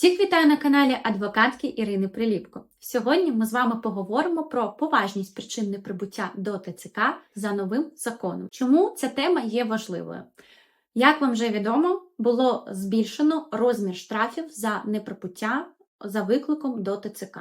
Всіх вітаю на каналі адвокатки Ірини Приліпко. Сьогодні ми з вами поговоримо про поважність причин неприбуття до ТЦК за новим законом. Чому ця тема є важливою? Як вам вже відомо, було збільшено розмір штрафів за неприбуття за викликом до ТЦК.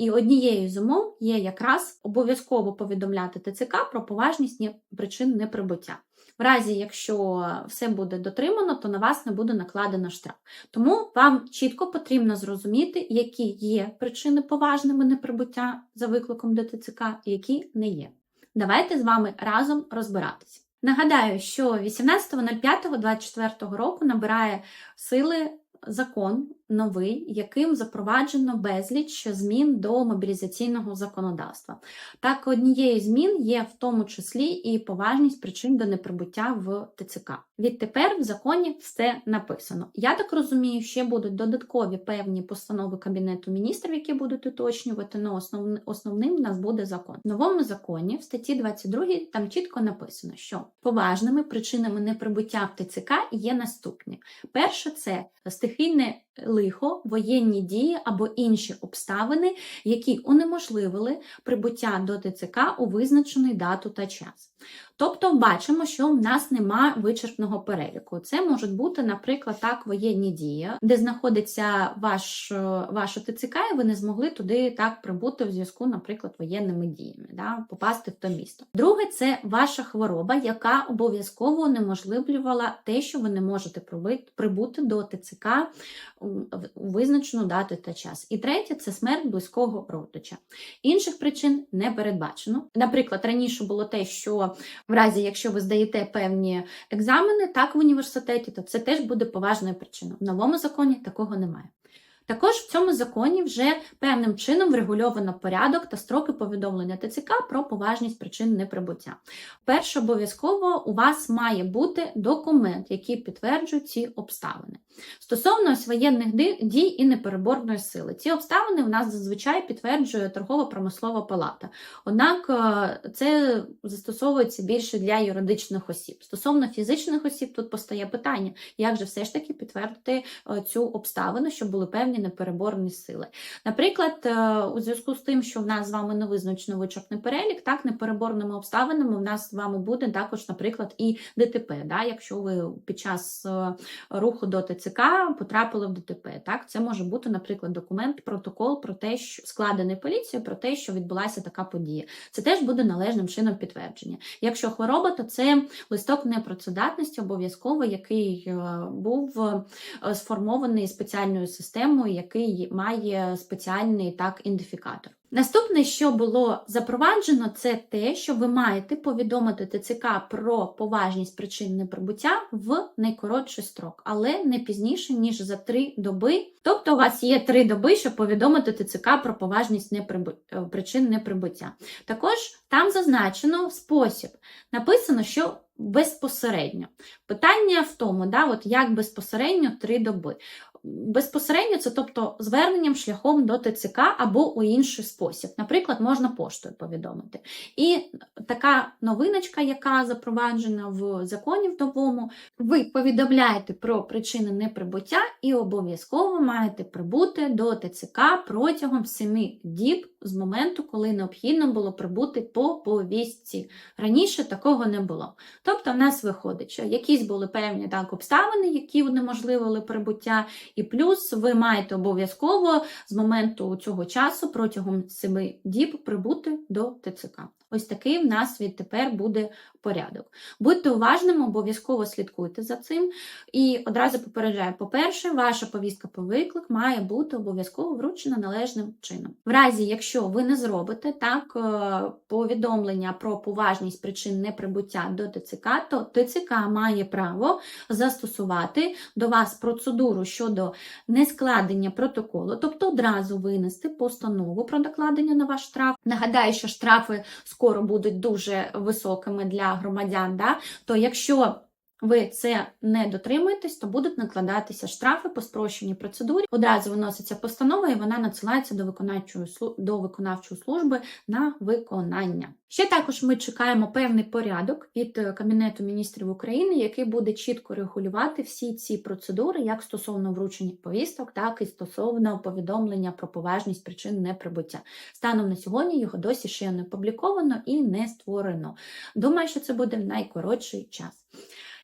І однією з умов є якраз обов'язково повідомляти ТЦК про поважність причин неприбуття. В разі, якщо все буде дотримано, то на вас не буде накладено штраф. Тому вам чітко потрібно зрозуміти, які є причини поважними неприбуття за викликом до ТЦК, які не є. Давайте з вами разом розбиратися. Нагадаю, що 18.05.24 року набирає сили закон новий, яким запроваджено безліч змін до мобілізаційного законодавства. Так, однією змін є в тому числі і поважність причин до неприбуття в ТЦК. Відтепер в законі все написано. Я так розумію, ще будуть додаткові певні постанови Кабінету міністрів, які будуть уточнювати, але основ... основним в нас буде закон. В новому законі в статті 22 там чітко написано, що поважними причинами неприбуття в ТЦК є наступні: перше це стихійне лихо, воєнні дії або інші обставини, які унеможливили прибуття до ТЦК у визначений дату та час. Тобто бачимо, що в нас нема вичерпного переліку. Це можуть бути, наприклад, так, воєнні дії, де знаходиться ваш, ваша ТЦК, і ви не змогли туди так прибути в зв'язку, наприклад, воєнними діями, да, попасти в то місто. Друге, це ваша хвороба, яка обов'язково унеможливлювала те, що ви не можете прибути до ТЦК у визначену дату та час. І третє це смерть близького родича. Інших причин не передбачено. Наприклад, раніше було те, що в разі, якщо ви здаєте певні екзамени так в університеті, то це теж буде поважною причиною. В новому законі такого немає. Також в цьому законі вже певним чином врегульовано порядок та строки повідомлення ТЦК про поважність причин неприбуття. Перше, обов'язково у вас має бути документ, який підтверджує ці обставини. Стосовно ось воєнних дій і непереборної сили, ці обставини в нас зазвичай підтверджує торгово-промислова палата. Однак е, це застосовується більше для юридичних осіб. Стосовно фізичних осіб, тут постає питання, як же все ж таки підтвердити е, цю обставину, щоб були певні непереборні сили. Наприклад, е, у зв'язку з тим, що в нас з вами не визначено вичерпний перелік, так непереборними обставинами в нас з вами буде також, наприклад, і ДТП. Да? Якщо ви під час е, руху до ТЦК потрапили в ДТП, так це може бути, наприклад, документ, протокол про те, що складений поліцією про те, що відбулася така подія. Це теж буде належним чином підтвердження. Якщо хвороба, то це листок непрацедатності обов'язково, який е, був сформований спеціальною системою, який має спеціальний так ідентифікатор. Наступне, що було запроваджено, це те, що ви маєте повідомити ТЦК про поважність причин неприбуття в найкоротший строк, але не пізніше ніж за три доби. Тобто, у вас є три доби, щоб повідомити ТЦК про поважність неприбу... е, причин неприбуття. Також там зазначено спосіб. Написано, що безпосередньо. Питання в тому, да, от як безпосередньо три доби. Безпосередньо це тобто зверненням шляхом до ТЦК або у інший спосіб. Наприклад, можна поштою повідомити. І така новиночка, яка запроваджена в законі в новому, ви повідомляєте про причини неприбуття і обов'язково маєте прибути до ТЦК протягом 7 діб з моменту, коли необхідно було прибути по повістці. Раніше такого не було. Тобто, в нас виходить, що якісь були певні так обставини, які унеможливили прибуття, і плюс ви маєте обов'язково з моменту цього часу протягом 7 діб прибути до ТЦК. Ось такий в нас відтепер буде порядок. Будьте уважними, обов'язково слідкуйте за цим. І одразу попереджаю: по-перше, ваша повістка по виклик має бути обов'язково вручена належним чином. В разі, якщо ви не зробите так е, повідомлення про поважність причин неприбуття до ТЦК, то ТЦК має право застосувати до вас процедуру щодо нескладення протоколу, тобто одразу винести постанову про докладення на ваш штраф. Нагадаю, що штрафи скоро будуть дуже високими для громадян. Да? То якщо ви це не дотримуєтесь, то будуть накладатися штрафи по спрощеній процедурі. Одразу виноситься постанова, і вона надсилається до виконавчої до виконавчої служби на виконання. Ще також ми чекаємо певний порядок від е, Кабінету міністрів України, який буде чітко регулювати всі ці процедури, як стосовно вручення повісток, так і стосовно повідомлення про поважність причин неприбуття. Станом на сьогодні його досі ще не опубліковано і не створено. Думаю, що це буде найкоротший час.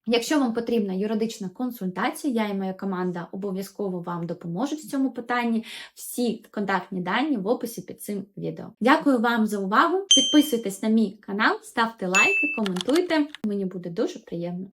Якщо вам потрібна юридична консультація, я і моя команда обов'язково вам допоможуть в цьому питанні. Всі контактні дані в описі під цим відео. Дякую вам за увагу. Підписуйтесь на мій канал, ставте лайки, коментуйте. Мені буде дуже приємно.